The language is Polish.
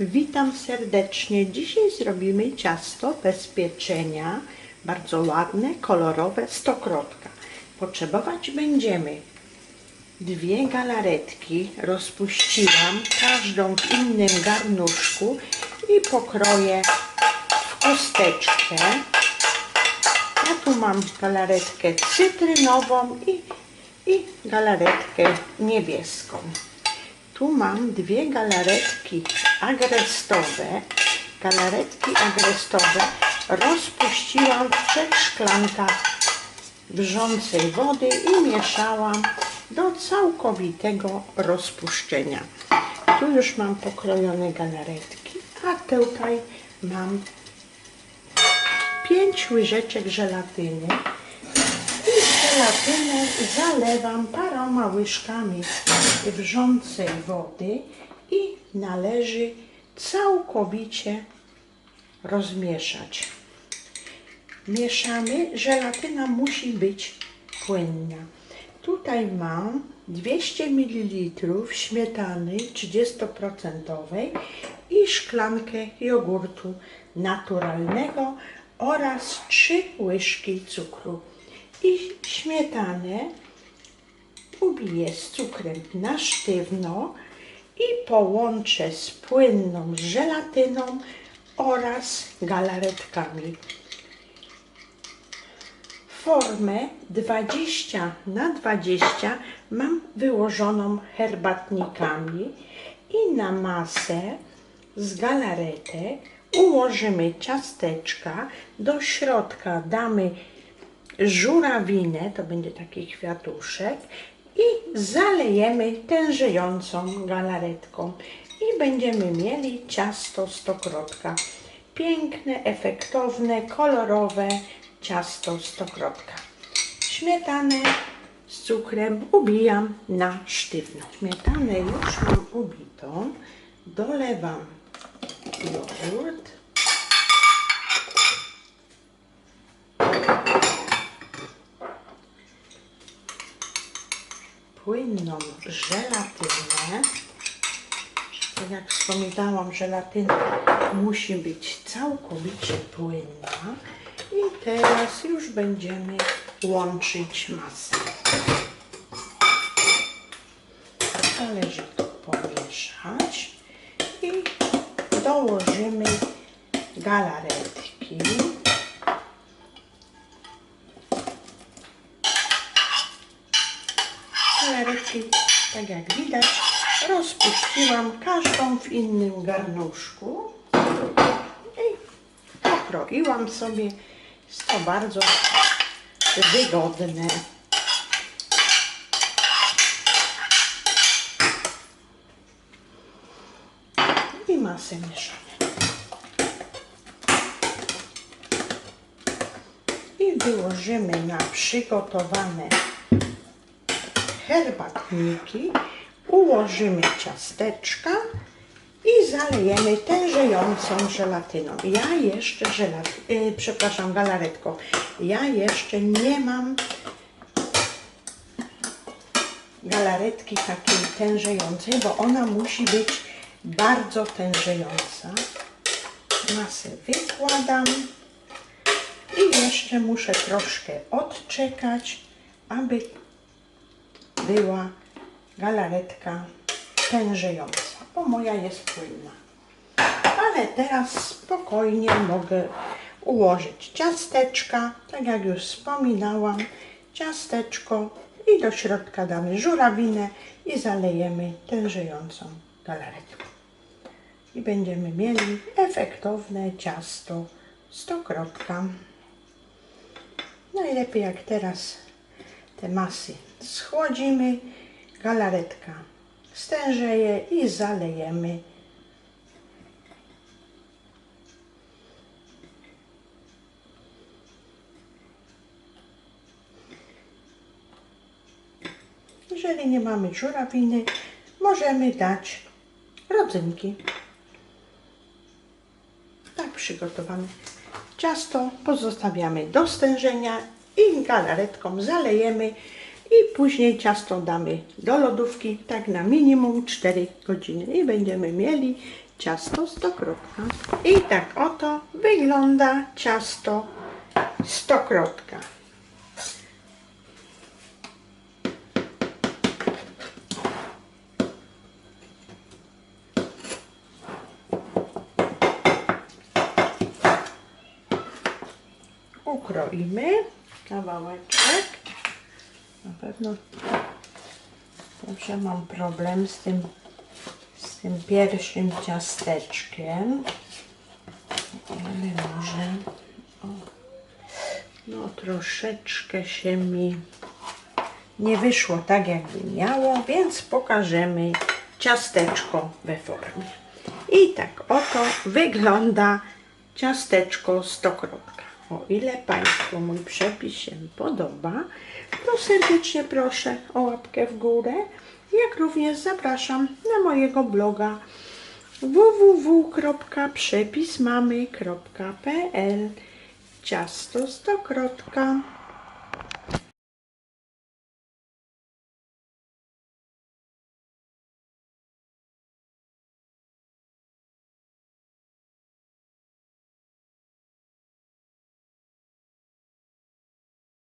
Witam serdecznie. Dzisiaj zrobimy ciasto bez pieczenia. Bardzo ładne, kolorowe, stokrotka. Potrzebować będziemy dwie galaretki. Rozpuściłam każdą w innym garnuszku i pokroję w kosteczkę. Ja tu mam galaretkę cytrynową i, i galaretkę niebieską. Tu mam dwie galaretki agrestowe. Galaretki agrestowe rozpuściłam w trzech szklankach wrzącej wody i mieszałam do całkowitego rozpuszczenia. Tu już mam pokrojone galaretki, a tutaj mam 5 łyżeczek żelatyny zalewam paroma łyżkami wrzącej wody i należy całkowicie rozmieszać. Mieszamy, żelatyna musi być płynna. Tutaj mam 200 ml śmietany 30% i szklankę jogurtu naturalnego oraz 3 łyżki cukru. I śmietanę ubiję z cukrem na sztywno i połączę z płynną żelatyną oraz galaretkami. Formę 20 na 20 mam wyłożoną herbatnikami i na masę z galaretek ułożymy ciasteczka. Do środka damy żurawinę, to będzie taki kwiatuszek i zalejemy tężejącą galaretką i będziemy mieli ciasto stokrotka. Piękne, efektowne, kolorowe ciasto stokrotka. Śmietanę z cukrem ubijam na sztywno. Śmietanę już mam ubitą. Dolewam jogurt. Płynną żelatynę. Tak jak wspominałam, żelatyna musi być całkowicie płynna. I teraz już będziemy łączyć masę. Należy to pomieszać i dołożymy galaretki. Galaretki, tak jak widać, rozpuściłam każdą w innym garnuszku i pokroiłam sobie. Jest to bardzo wygodne. I masę mieszamy. I wyłożymy na przygotowane herbatniki, ułożymy ciasteczka i zalejemy tężejącą żelatyną. Ja jeszcze żelat, yy, przepraszam, galaretką. Ja jeszcze nie mam galaretki takiej tężejącej, bo ona musi być bardzo tężejąca. Masę wykładam i jeszcze muszę troszkę odczekać, aby była galaretka tężejąca, bo moja jest płynna. Ale teraz spokojnie mogę ułożyć ciasteczka, tak jak już wspominałam, ciasteczko i do środka damy żurawinę i zalejemy tężejącą galaretką. I będziemy mieli efektowne ciasto stokrotka. Najlepiej jak teraz te masy schłodzimy, galaretka stężeje i zalejemy Jeżeli nie mamy żurawiny, możemy dać rodzynki. Tak przygotowane ciasto pozostawiamy do stężenia i galaretką zalejemy i później ciasto damy do lodówki tak na minimum 4 godziny i będziemy mieli ciasto stokrotka. I tak oto wygląda ciasto stokrotka. Ukroimy kawałeczek. Na pewno Zawsze mam problem z tym, z tym pierwszym ciasteczkiem. Ale może. O, no, troszeczkę się mi nie wyszło tak, jakby miało, więc pokażemy ciasteczko we formie. I tak oto wygląda ciasteczko stokrotka. O ile Państwu mój przepis się podoba, to serdecznie proszę o łapkę w górę, jak również zapraszam na mojego bloga www.przepismamy.pl Ciasto stokrotka.